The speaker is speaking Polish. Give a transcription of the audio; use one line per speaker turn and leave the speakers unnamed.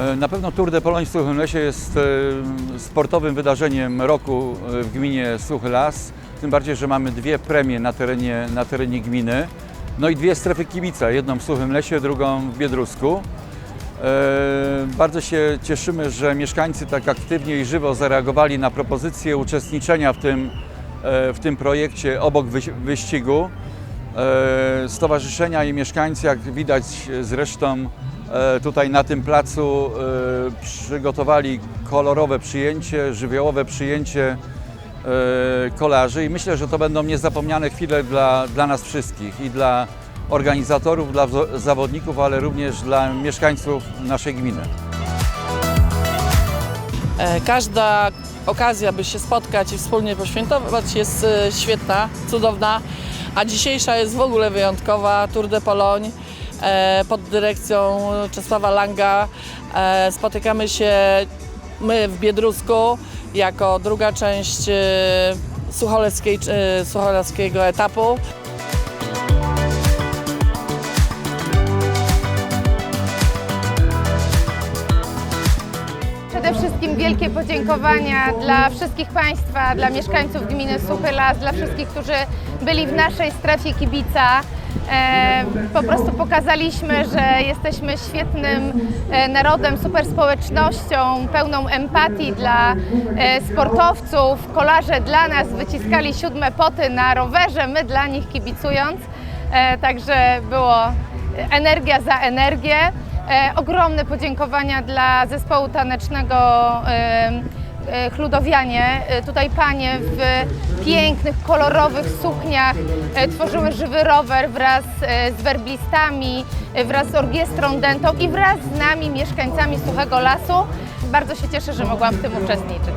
E, Na pewno Tour de Pologne w Suchym Lesie jest e, sportowym wydarzeniem roku e, w gminie Suchy Las. Tym bardziej, że mamy dwie premie na terenie, na terenie gminy. No i dwie strefy kibica, jedną w Suchym Lesie, drugą w Biedrusku. Bardzo się cieszymy, że mieszkańcy tak aktywnie i żywo zareagowali na propozycję uczestniczenia w tym, w tym projekcie obok wyś- wyścigu. Stowarzyszenia i mieszkańcy, jak widać zresztą tutaj na tym placu, e, przygotowali kolorowe przyjęcie, żywiołowe przyjęcie e, kolarzy i myślę, że to będą niezapomniane chwile dla, dla nas wszystkich i dla organizatorów, dla wo- zawodników, ale również dla mieszkańców naszej gminy.
E, Każda okazja, by się spotkać i wspólnie poświętować jest e, świetna, cudowna, a dzisiejsza jest w ogóle wyjątkowa. Tour de Pologne e, pod dyrekcją Czesława Langa. E, Spotykamy się my w Biedrusku jako druga część e, sucholeckiej, e, sucholeckiego etapu.
Przede wszystkim wielkie podziękowania dla wszystkich Państwa, dla mieszkańców gminy Suchy Las, dla wszystkich, którzy byli w naszej strefie kibica. E, po prostu pokazaliśmy, że jesteśmy świetnym e, narodem, super społecznością, pełną empatii dla e, sportowców. Kolarze dla nas wyciskali siódme poty na rowerze, my dla nich kibicując. Także było energia za energię. Ogromne podziękowania dla zespołu tanecznego Chludowianie. E, tutaj panie w pięknych, kolorowych sukniach e, tworzyły żywy rower wraz e, z werblistami, e, wraz z orkiestrą dętą i wraz z nami, mieszkańcami Suchego Lasu. Bardzo się cieszę, że mogłam w tym uczestniczyć.